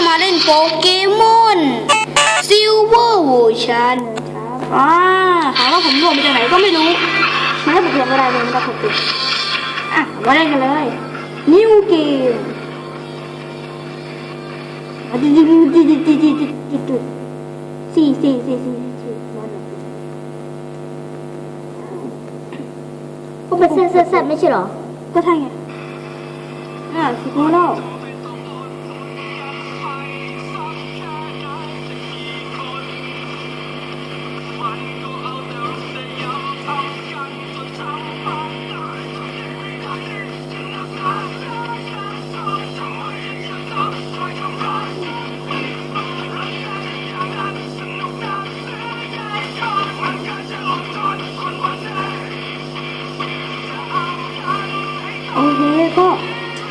จะมาเล่นโปเกมอนซิลเวอร์วูชันครับอ่าถามว่าผมรวมไปจากไหนก็ไม่รู้มันให้ผมเรียนอะไรเลยมันก็ถูกติดอะมาเล่นกันเลยนิวเกมสี่สี่สี่สี่สี่ก็เป็นเซตเซตไม่ใช่หรอ ก็ใช่ไงอ่าสุดโมโน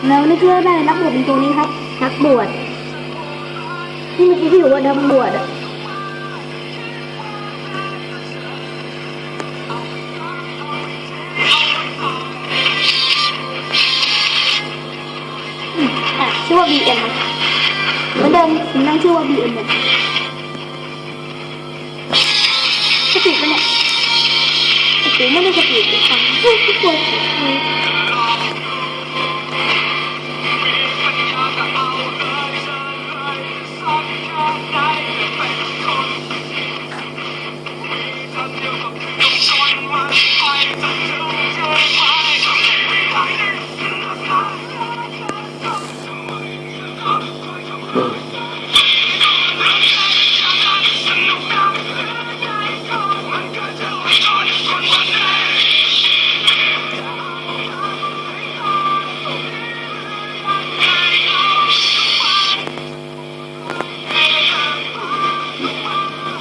แล้วนี่ก็ได้รับบทเป็นตัวนี้ครับนักบวชที่เมื่อกี้ที่อยู่ว่านักบวชอะอืมอะชื่อว่า BM ครับเหมือนเดิมผมตั้งชื่อว่า BM เลยสปีดปะเนี่ยโอ้โหไม่ได้สปีดเลยครับเฮ้ยทุกคน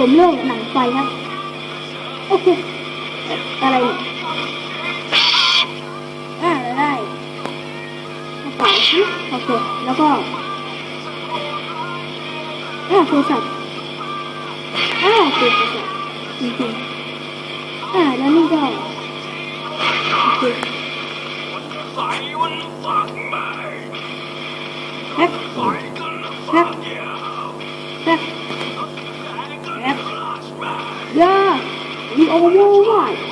ผมเลือกหนังไฟครับ โอเค อะไรอ่าได้กระเป๋าฮึโอเค แล้วก็อ่าโทรศัพท์อ่าโอเคโทรศัพท์จริงๆอ่าแล้วนี่ก็โอเคแฮป and you're right.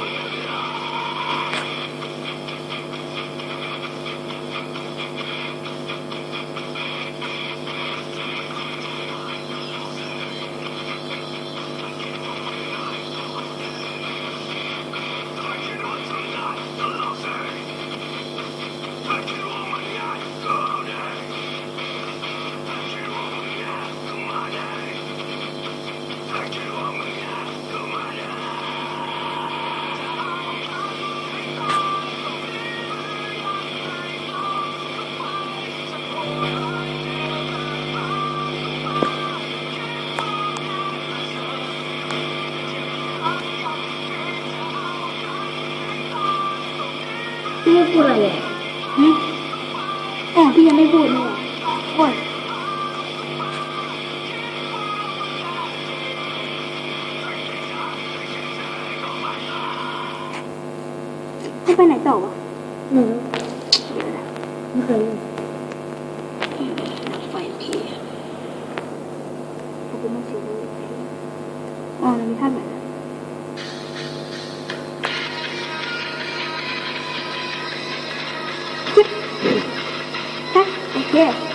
พี่พูดอะไรอะหืมอ๋อพี่ยังไม่พูดนี่หว่าโอ้ยจะไปไหนต่อวะอืมไม่เคย Yeah.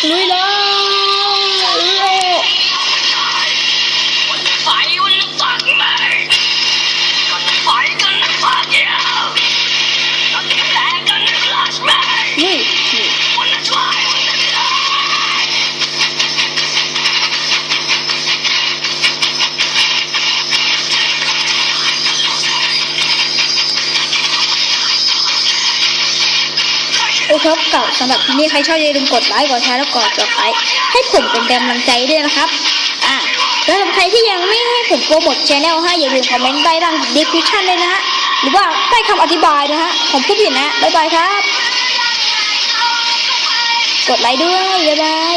对了。 คครับเก่าสำหรับที่นี่ใครชอบอย่าลืมกดไลค์กดแชร์แล้วกดติดตามให้ผมเป็นกำลังใจด้วยนะครับอะแล้วสำหรับใครที่ยังไม่ให้ผมโปรโมทชแนลให้อย่าลืมคอมเมนต์ใต้ล่างดีคริปชั่นเลยนะฮะหรือว่าใต้คำอธิบายนะฮะผมพูดผิดนะบ๊ายบายครับ กดไลค์ด้วยบ๊ายบาย